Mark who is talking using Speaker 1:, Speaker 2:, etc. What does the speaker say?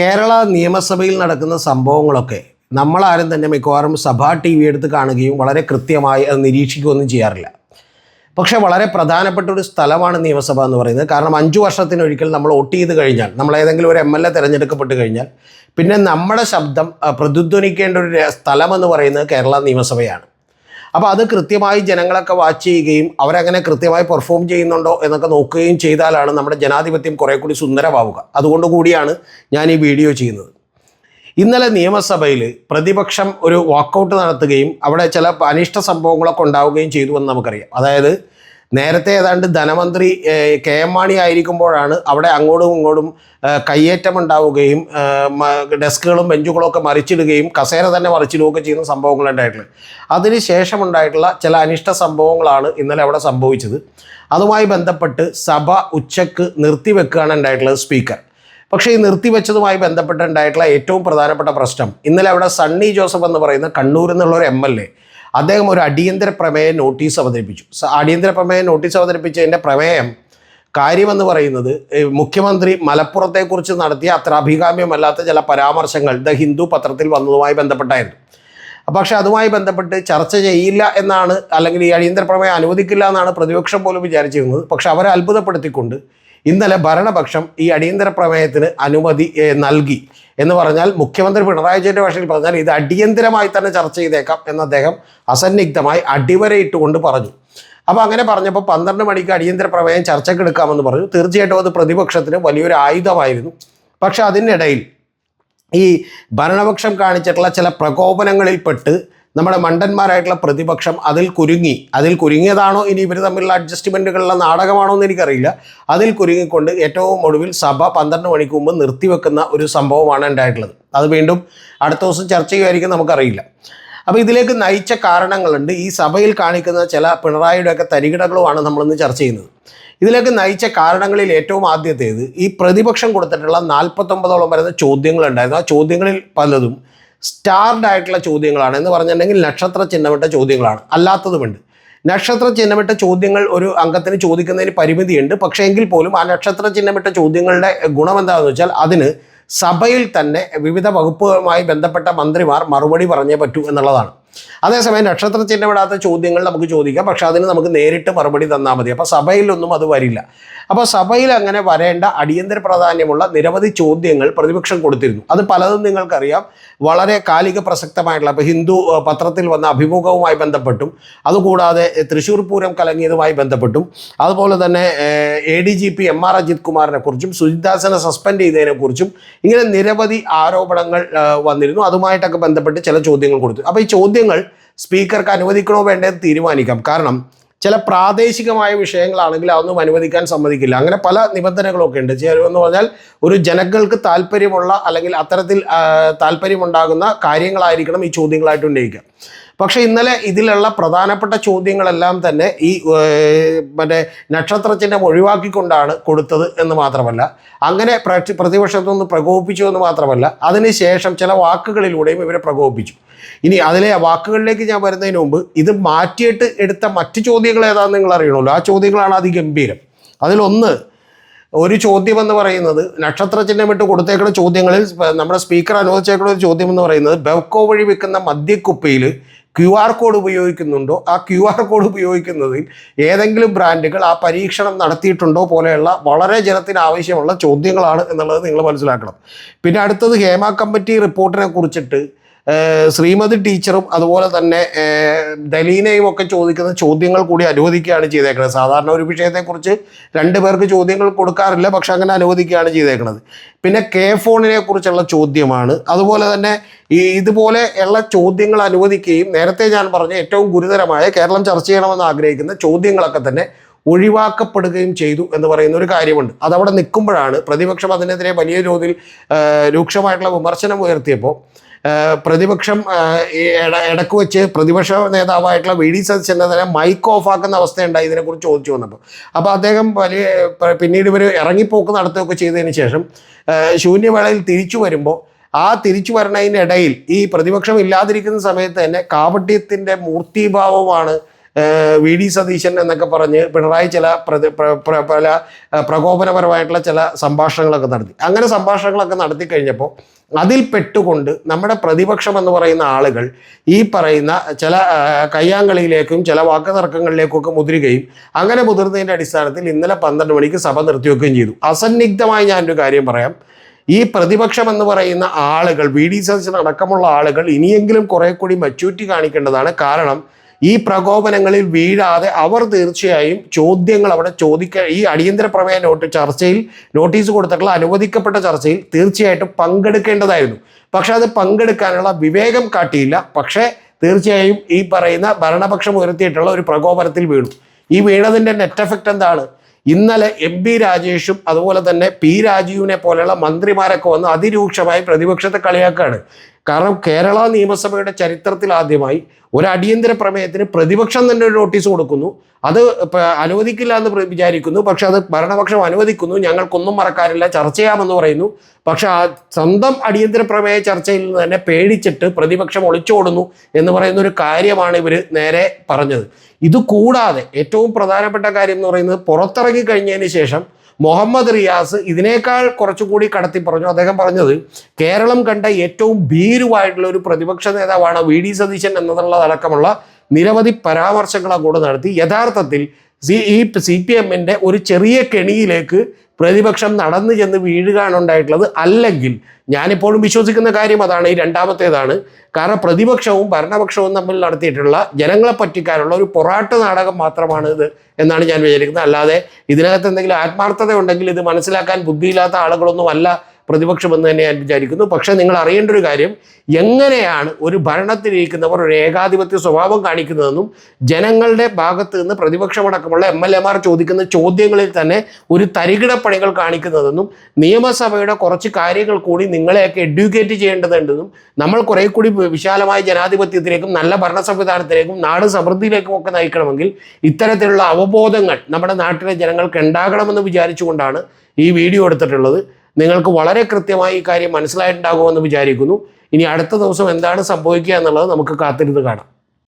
Speaker 1: കേരള നിയമസഭയിൽ നടക്കുന്ന സംഭവങ്ങളൊക്കെ നമ്മളാരും തന്നെ മിക്കവാറും സഭാ ടി വി എടുത്ത് കാണുകയും വളരെ കൃത്യമായി അത് നിരീക്ഷിക്കുകയൊന്നും ചെയ്യാറില്ല. പക്ഷെ വളരെ പ്രധാനപ്പെട്ട ഒരു സ്ഥലമാണ് നിയമസഭ എന്ന് പറയുന്നത്. കാരണം അഞ്ചു വർഷത്തിനൊരിക്കൽ നമ്മൾ വോട്ട് ചെയ്ത് കഴിഞ്ഞാൽ നമ്മൾ ഏതെങ്കിലും ഒരു എം എൽ എ തിരഞ്ഞെടുക്കപ്പെട്ട് കഴിഞ്ഞാൽ പിന്നെ നമ്മുടെ ശബ്ദം പ്രതിധ്വനിക്കേണ്ട ഒരു സ്ഥലമെന്ന് പറയുന്നത് കേരള നിയമസഭയാണ്. അപ്പോൾ അത് കൃത്യമായി ജനങ്ങളൊക്കെ വാച്ച് ചെയ്യുകയും അവരങ്ങനെ കൃത്യമായി പെർഫോം ചെയ്യുന്നുണ്ടോ എന്നൊക്കെ നോക്കുകയും ചെയ്താലാണ് നമ്മുടെ ജനാധിപത്യം കുറേ കൂടി സുന്ദരമാവുക. അതുകൊണ്ട് കൂടിയാണ് ഞാൻ ഈ വീഡിയോ ചെയ്യുന്നത്. ഇന്നലെ നിയമസഭയിൽ പ്രതിപക്ഷം ഒരു വാക്കൗട്ട് നടത്തുകയും അവിടെ ചില അനിഷ്ട സംഭവങ്ങളൊക്കെ ഉണ്ടാവുകയും ചെയ്തുവെന്ന് നമുക്കറിയാം. അതായത് നേരത്തെ ഏതാണ്ട് ധനമന്ത്രി കെ എം മാണി ആയിരിക്കുമ്പോഴാണ് അവിടെ അങ്ങോട്ടും ഇങ്ങോട്ടും കയ്യേറ്റം ഉണ്ടാവുകയും ഡെസ്കുകളും ബെഞ്ചുകളും ഒക്കെ മറിച്ചിടുകയും കസേര തന്നെ മറിച്ചിടുകയൊക്കെ ചെയ്യുന്ന സംഭവങ്ങൾ ഉണ്ടായിട്ടുള്ളത്. അതിനുശേഷം ഉണ്ടായിട്ടുള്ള ചില അനിഷ്ട സംഭവങ്ങളാണ് ഇന്നലെ അവിടെ സംഭവിച്ചത്. അതുമായി ബന്ധപ്പെട്ട് സഭ ഉച്ചയ്ക്ക് നിർത്തിവെക്കുകയാണ് ഉണ്ടായിട്ടുള്ളത് സ്പീക്കർ. പക്ഷേ ഈ നിർത്തിവെച്ചതുമായി ബന്ധപ്പെട്ടുണ്ടായിട്ടുള്ള ഏറ്റവും പ്രധാനപ്പെട്ട പ്രശ്നം ഇന്നലെ അവിടെ സണ്ണി ജോസഫ് എന്ന് പറയുന്ന കണ്ണൂരിൽ നിന്നുള്ള ഒരു എം എൽ എ അദ്ദേഹം ഒരു അടിയന്തര പ്രമേയ നോട്ടീസ് അവതരിപ്പിച്ചു. അടിയന്തര പ്രമേയ നോട്ടീസ് അവതരിപ്പിച്ചതിന്റെ പ്രമേയം കാര്യമെന്ന് പറയുന്നത് മുഖ്യമന്ത്രി മലപ്പുറത്തെക്കുറിച്ച് നടത്തിയ അത്ര അഭികാമ്യമല്ലാത്ത ചില പരാമർശങ്ങൾ ദ ഹിന്ദു പത്രത്തിൽ വന്നതുമായി ബന്ധപ്പെട്ടായിരുന്നു. പക്ഷേ അതുമായി ബന്ധപ്പെട്ട് ചർച്ച ചെയ്യില്ല എന്നാണ് അല്ലെങ്കിൽ ഈ അടിയന്തര പ്രമേയം അനുവദിക്കില്ല എന്നാണ് പ്രതിപക്ഷം പോലും വിചാരിച്ചിരുന്നത്. പക്ഷെ അവരെ അത്ഭുതപ്പെടുത്തിക്കൊണ്ട് ഇന്നലെ ഭരണപക്ഷം ഈ അടിയന്തര പ്രമേയത്തിന് അനുമതി നൽകി. എന്ന് പറഞ്ഞാൽ മുഖ്യമന്ത്രി പിണറായി വിജയന്റെ ഭാഷയിൽ പറഞ്ഞാൽ ഇത് അടിയന്തരമായി തന്നെ ചർച്ച ചെയ്തേക്കാം എന്ന് അദ്ദേഹം അസന്നിഗ്ധമായി അടിവരയിട്ടുകൊണ്ട് പറഞ്ഞു. അപ്പോൾ അങ്ങനെ പറഞ്ഞപ്പോൾ പന്ത്രണ്ട് മണിക്ക് അടിയന്തര പ്രമേയം ചർച്ചയ്ക്ക് എടുക്കാമെന്ന് പറഞ്ഞു. തീർച്ചയായിട്ടും അത് പ്രതിപക്ഷത്തിന് വലിയൊരു ആയുധമായിരുന്നു. പക്ഷേ അതിനിടയിൽ ഈ ഭരണപക്ഷം കാണിച്ചിട്ടുള്ള ചില പ്രകോപനങ്ങളിൽപ്പെട്ട് നമ്മുടെ മണ്ടന്മാരായിട്ടുള്ള പ്രതിപക്ഷം അതിൽ കുരുങ്ങി. അതിൽ കുരുങ്ങിയതാണോ ഇനി ഇവർ തമ്മിലുള്ള അഡ്ജസ്റ്റ്മെന്റുകളുള്ള നാടകമാണോ എന്ന് എനിക്കറിയില്ല. അതിൽ കുരുങ്ങിക്കൊണ്ട് ഏറ്റവും ഒടുവിൽ സഭ പന്ത്രണ്ട് മണിക്ക് മുമ്പ് നിർത്തിവെക്കുന്ന ഒരു സംഭവമാണ് ഉണ്ടായിട്ടുള്ളത്. അത് വീണ്ടും അടുത്ത ദിവസം ചർച്ച ചെയ്യുമായിരിക്കും നമുക്കറിയില്ല. അപ്പോൾ ഇതിലേക്ക് നയിച്ച കാരണങ്ങളുണ്ട്. ഈ സഭയിൽ കാണിക്കുന്ന ചില പിണറായിയുടെയൊക്കെ തരികിടകളുമാണ് നമ്മളിന്ന് ചർച്ച ചെയ്യുന്നത്. ഇതിലേക്ക് നയിച്ച കാരണങ്ങളിൽ ഏറ്റവും ആദ്യത്തേത് ഈ പ്രതിപക്ഷം കൊടുത്തിട്ടുള്ള നാൽപ്പത്തൊമ്പതോളം വരുന്ന ചോദ്യങ്ങളുണ്ടായിരുന്നു. ആ ചോദ്യങ്ങളിൽ പലതും സ്റ്റാർഡ് ആയിട്ടുള്ള ചോദ്യങ്ങളാണ് എന്ന് പറഞ്ഞിട്ടുണ്ടെങ്കിൽ നക്ഷത്ര ചിഹ്നമിട്ട ചോദ്യങ്ങളാണ്. അല്ലാത്തതുമുണ്ട്. നക്ഷത്ര ചിഹ്നമിട്ട ചോദ്യങ്ങൾ ഒരു അംഗത്തിന് ചോദിക്കുന്നതിന് പരിമിതിയുണ്ട്. പക്ഷേ എങ്കിൽ പോലും ആ നക്ഷത്ര ചിഹ്നമിട്ട ചോദ്യങ്ങളുടെ ഗുണം എന്താണെന്ന് വെച്ചാൽ അതിന് സഭയിൽ തന്നെ വിവിധ വകുപ്പുകളുമായി ബന്ധപ്പെട്ട മന്ത്രിമാർ മറുപടി പറഞ്ഞേ പറ്റൂ എന്നുള്ളതാണ്. അതേസമയം നക്ഷത്ര ചിഹ്നമിടാത്ത ചോദ്യങ്ങൾ നമുക്ക് ചോദിക്കാം. പക്ഷെ അതിന് നമുക്ക് നേരിട്ട് മറുപടി തന്നാൽ മതി. അപ്പോൾ സഭയിലൊന്നും അത് വരില്ല. അപ്പോൾ സഭയിൽ അങ്ങനെ വരേണ്ട അടിയന്തര പ്രാധാന്യമുള്ള നിരവധി ചോദ്യങ്ങൾ പ്രതിപക്ഷം കൊടുത്തിരുന്നു. അത് പലതും നിങ്ങൾക്കറിയാം. വളരെ കാലിക പ്രസക്തമായിട്ടുള്ള അപ്പോൾ ഹിന്ദു പത്രത്തിൽ വന്ന അഭിമുഖവുമായി ബന്ധപ്പെട്ടും അതുകൂടാതെ തൃശ്ശൂർ പൂരം കലങ്ങിയതുമായി ബന്ധപ്പെട്ടും അതുപോലെ തന്നെ A D G P M R Ajith കുമാറിനെ കുറിച്ചും സുജിദാസനെ സസ്പെൻഡ് ചെയ്തതിനെക്കുറിച്ചും ഇങ്ങനെ നിരവധി ആരോപണങ്ങൾ വന്നിരുന്നു. അതുമായിട്ടൊക്കെ ബന്ധപ്പെട്ട് ചില ചോദ്യങ്ങൾ കൊടുത്തു. അപ്പോൾ ഈ ചോദ്യങ്ങൾ സ്പീക്കർക്ക് അനുവദിക്കണോ വേണ്ടത് തീരുമാനിക്കാം. കാരണം ചില പ്രാദേശികമായ വിഷയങ്ങളാണെങ്കിൽ അതൊന്നും അനുവദിക്കാൻ സമ്മതിക്കില്ല. അങ്ങനെ പല നിബന്ധനകളൊക്കെ ഉണ്ട്. എന്ന് പറഞ്ഞാൽ ഒരു ജനങ്ങൾക്ക് താല്പര്യമുള്ള അല്ലെങ്കിൽ അത്തരത്തിൽ താല്പര്യമുണ്ടാകുന്ന കാര്യങ്ങളായിരിക്കണം ഈ ചോദ്യങ്ങളായിട്ട് ഉന്നയിക്കുക. പക്ഷേ ഇന്നലെ ഇതിലുള്ള പ്രധാനപ്പെട്ട ചോദ്യങ്ങളെല്ലാം തന്നെ ഈ മറ്റേ നക്ഷത്ര ചിഹ്നം ഒഴിവാക്കിക്കൊണ്ടാണ് കൊടുത്തത് എന്ന് മാത്രമല്ല അങ്ങനെ പ്രക്ഷ പ്രതിപക്ഷത്തുനിന്ന് പ്രകോപിപ്പിച്ചു എന്ന് മാത്രമല്ല അതിനുശേഷം ചില വാക്കുകളിലൂടെയും ഇവരെ പ്രകോപിപ്പിച്ചു. ഇനി അതിലെ വാക്കുകളിലേക്ക് ഞാൻ വരുന്നതിന് മുമ്പ് ഇത് മാറ്റിയിട്ട് എടുത്ത മറ്റ് ചോദ്യങ്ങൾ ഏതാണെന്ന് നിങ്ങൾ അറിയണമല്ലോ ആ ചോദ്യങ്ങളാണ് അതിഗംഭീരം. അതിലൊന്ന് ഒരു ചോദ്യം എന്ന് പറയുന്നത് നക്ഷത്ര ചിഹ്നമിട്ട് കൊടുത്തേക്കുന്ന ചോദ്യങ്ങളിൽ നമ്മുടെ സ്പീക്കർ അനുവദിച്ചേക്കുന്ന ഒരു ചോദ്യം എന്ന് പറയുന്നത് ബെവ്കോ വഴി വിൽക്കുന്ന മദ്യക്കുപ്പയിൽ ക്യു ആർ കോഡ് ഉപയോഗിക്കുന്നുണ്ടോ? ആ ക്യു ആർ കോഡ് ഉപയോഗിക്കുന്നതിൽ ഏതെങ്കിലും ബ്രാൻഡുകൾ ആ പരീക്ഷണം നടത്തിയിട്ടുണ്ടോ പോലെയുള്ള വളരെ ജനത്തിന് ആവശ്യമുള്ള ചോദ്യങ്ങളാണ് എന്നുള്ളത് നിങ്ങൾ മനസ്സിലാക്കണം. പിന്നെ അടുത്തത് ഹേമ കമ്മിറ്റി റിപ്പോർട്ടിനെ കുറിച്ചിട്ട് ശ്രീമതി ടീച്ചറും അതുപോലെ തന്നെ ദലീനയും ഒക്കെ ചോദിക്കുന്ന ചോദ്യങ്ങൾ കൂടി അനുവദിക്കുകയാണ് ചെയ്തേക്കുന്നത്. സാധാരണ ഒരു വിഷയത്തെക്കുറിച്ച് രണ്ട് പേർക്ക് ചോദ്യങ്ങൾ കൊടുക്കാറില്ല പക്ഷെ അങ്ങനെ അനുവദിക്കുകയാണ് ചെയ്തേക്കുന്നത്. പിന്നെ കെ ഫോണിനെ കുറിച്ചുള്ള ചോദ്യമാണ്. അതുപോലെ തന്നെ ഈ ഇതുപോലെ ഉള്ള ചോദ്യങ്ങൾ അനുവദിക്കുകയും നേരത്തെ ഞാൻ പറഞ്ഞ ഏറ്റവും ഗുരുതരമായ കേരളം ചർച്ച ചെയ്യണമെന്ന് ആഗ്രഹിക്കുന്ന ചോദ്യങ്ങളൊക്കെ തന്നെ ഒഴിവാക്കപ്പെടുകയും ചെയ്തു എന്ന് പറയുന്ന ഒരു കാര്യമുണ്ട്. അതവിടെ നിൽക്കുമ്പോഴാണ് പ്രതിപക്ഷം അതിനെതിരെ വലിയ തോതിൽ രൂക്ഷമായിട്ടുള്ള വിമർശനം ഉയർത്തിയപ്പോൾ പ്രതിപക്ഷം ഇടയ്ക്ക് വെച്ച് പ്രതിപക്ഷ നേതാവായിട്ടുള്ള വി ഡി സതീശന്റെ തന്നെ മൈക്ക് ഓഫ് ആക്കുന്ന അവസ്ഥയുണ്ടായി. ഇതിനെക്കുറിച്ച് ചോദിച്ചു വന്നപ്പോൾ അപ്പോൾ അദ്ദേഹം വലിയ പിന്നീട് ഇവർ ഇറങ്ങിപ്പോക്ക് നടത്തുകയൊക്കെ ചെയ്തതിന് ശേഷം ശൂന്യവേളയിൽ തിരിച്ചു വരുമ്പോൾ ആ തിരിച്ചു വരണതിനിടയിൽ ഈ പ്രതിപക്ഷം ഇല്ലാതിരിക്കുന്ന സമയത്ത് തന്നെ കാപട്യത്തിന്റെ മൂർത്തിഭാവമാണ് വി ഡി സതീശൻ എന്നൊക്കെ പറഞ്ഞ് പിണറായി ചില പല പ്രകോപനപരമായിട്ടുള്ള ചില സംഭാഷണങ്ങളൊക്കെ നടത്തി. അങ്ങനെ സംഭാഷണങ്ങളൊക്കെ നടത്തി കഴിഞ്ഞപ്പോൾ അതിൽ പെട്ടുകൊണ്ട് നമ്മുടെ പ്രതിപക്ഷം എന്ന് പറയുന്ന ആളുകൾ ഈ പറയുന്ന ചില കയ്യാങ്കളിയിലേക്കും ചില വാക്കുതർക്കങ്ങളിലേക്കും ഒക്കെ മുതിരുകയും അങ്ങനെ മുതിർന്നതിന്റെ അടിസ്ഥാനത്തിൽ ഇന്നലെ പന്ത്രണ്ട് മണിക്ക് സഭ നിർത്തിവെക്കുകയും ചെയ്തു. അസന്നിഗ്ധമായി ഞാനൊരു കാര്യം പറയാം. ഈ പ്രതിപക്ഷം എന്ന് പറയുന്ന ആളുകൾ വി ഡി സതീശൻ അടക്കമുള്ള ആളുകൾ ഇനിയെങ്കിലും കുറെ കൂടി മെച്യൂരിറ്റി കാണിക്കേണ്ടതാണ്. കാരണം ഈ പ്രകോപനങ്ങളിൽ വീഴാതെ അവർ തീർച്ചയായും ചോദ്യങ്ങൾ അവിടെ ചോദിക്ക ഈ അടിയന്തര പ്രമേയ നോട്ട് ചർച്ചയിൽ നോട്ടീസ് കൊടുത്തിട്ടുള്ള അനുവദിക്കപ്പെട്ട ചർച്ചയിൽ തീർച്ചയായിട്ടും പങ്കെടുക്കേണ്ടതായിരുന്നു. പക്ഷെ അത് പങ്കെടുക്കാനുള്ള വിവേകം കാട്ടിയില്ല. പക്ഷേ തീർച്ചയായും ഈ പറയുന്ന ഭരണപക്ഷം ഉയർത്തിയിട്ടുള്ള ഒരു പ്രകോപനത്തിൽ വീണു. ഈ വീണതിന്റെ നെറ്റ് എഫക്റ്റ് എന്താണ്? ഇന്നലെ എം പി രാജേഷും അതുപോലെ തന്നെ പി രാജീവിനെ പോലെയുള്ള മന്ത്രിമാരൊക്കെ വന്ന് അതിരൂക്ഷമായി പ്രതിപക്ഷത്തെ കളിയാക്കുകയാണ്. കാരണം കേരള നിയമസഭയുടെ ചരിത്രത്തിൽ ആദ്യമായി ഒരു അടിയന്തര പ്രമേയത്തിന് പ്രതിപക്ഷം തന്നെ ഒരു നോട്ടീസ് കൊടുക്കുന്നു. അത് അനുവദിക്കില്ല എന്ന് വിചാരിക്കുന്നു. പക്ഷെ അത് ഭരണപക്ഷം അനുവദിക്കുന്നു. ഞങ്ങൾക്കൊന്നും മറക്കാനില്ല. ചർച്ച ചെയ്യാമെന്ന് പറയുന്നു. പക്ഷെ ആ സ്വന്തം അടിയന്തര പ്രമേയ ചർച്ചയിൽ നിന്ന് തന്നെ പേടിച്ചിട്ട് പ്രതിപക്ഷം ഒളിച്ചോടുന്നു എന്ന് പറയുന്ന ഒരു കാര്യമാണ് ഇവർ നേരെ പറഞ്ഞത്. ഇത് കൂടാതെ ഏറ്റവും പ്രധാനപ്പെട്ട കാര്യം എന്ന് പറയുന്നത് പുറത്തിറങ്ങി കഴിഞ്ഞതിന് ശേഷം മുഹമ്മദ് റിയാസ് ഇതിനേക്കാൾ കുറച്ചുകൂടി കടത്തി പറഞ്ഞു. അദ്ദേഹം പറഞ്ഞത് കേരളം കണ്ട ഏറ്റവും ഭീരുവായിട്ടുള്ള ഒരു പ്രതിപക്ഷ നേതാവാണ് വി ഡി സതീശൻ എന്നതുള്ളതടക്കമുള്ള നിരവധി പരാമർശങ്ങൾ അങ്ങോട്ട് നടത്തി. യഥാർത്ഥത്തിൽ സി ഈ സി പി എമ്മിന്റെ ഒരു ചെറിയ കെണിയിലേക്ക് പ്രതിപക്ഷം നടന്നു ചെന്ന് വീഴുകയാണ് ഉണ്ടായിട്ടുള്ളത്. അല്ലെങ്കിൽ ഞാനിപ്പോഴും വിശ്വസിക്കുന്ന കാര്യം അതാണ് ഈ രണ്ടാമത്തേതാണ്. കാരണം പ്രതിപക്ഷവും ഭരണപക്ഷവും തമ്മിൽ നടത്തിയിട്ടുള്ള ജനങ്ങളെ പറ്റിക്കാനുള്ള ഒരു പൊറാട്ട് നാടകം മാത്രമാണ് ഇത് എന്നാണ് ഞാൻ വിചാരിക്കുന്നത്. അല്ലാതെ ഇതിനകത്ത് എന്തെങ്കിലും ആത്മാർത്ഥത ഉണ്ടെങ്കിൽ ഇത് മനസ്സിലാക്കാൻ ബുദ്ധിയില്ലാത്ത ആളുകളൊന്നും അല്ല പ്രതിപക്ഷം എന്ന് തന്നെ ഞാൻ വിചാരിക്കുന്നു. പക്ഷേ നിങ്ങൾ അറിയേണ്ട ഒരു കാര്യം എങ്ങനെയാണ് ഒരു ഭരണത്തിലിരിക്കുന്നവർ ഒരു ഏകാധിപത്യ സ്വഭാവം കാണിക്കുന്നതെന്നും ജനങ്ങളുടെ ഭാഗത്ത് നിന്ന് പ്രതിപക്ഷമടക്കമുള്ള എം എൽ എമാർ ചോദിക്കുന്ന ചോദ്യങ്ങളിൽ തന്നെ ഒരു തരികിടപ്പണികൾ കാണിക്കുന്നതെന്നും നിയമസഭയുടെ കുറച്ച് കാര്യങ്ങൾ കൂടി നിങ്ങളെയൊക്കെ എഡ്യൂക്കേറ്റ് ചെയ്യേണ്ടതുണ്ടെന്നും നമ്മൾ കുറെ കൂടി വിശാലമായ ജനാധിപത്യത്തിലേക്കും നല്ല ഭരണ സംവിധാനത്തിലേക്കും നാട് സമൃദ്ധിയിലേക്കും ഒക്കെ നയിക്കണമെങ്കിൽ ഇത്തരത്തിലുള്ള അവബോധങ്ങൾ നമ്മുടെ നാട്ടിലെ ജനങ്ങൾക്ക് ഉണ്ടാകണമെന്ന് വിചാരിച്ചുകൊണ്ടാണ് ഈ വീഡിയോ എടുത്തിട്ടുള്ളത്. നിങ്ങൾക്ക് വളരെ കൃത്യമായി ഈ കാര്യം മനസ്സിലായിട്ടുണ്ടാകുമെന്ന് വിചാരിക്കുന്നു. ഇനി അടുത്ത ദിവസം എന്താണ് സംഭവിക്കുക എന്നുള്ളത് നമുക്ക് കാത്തിരുന്ന് കാണാം.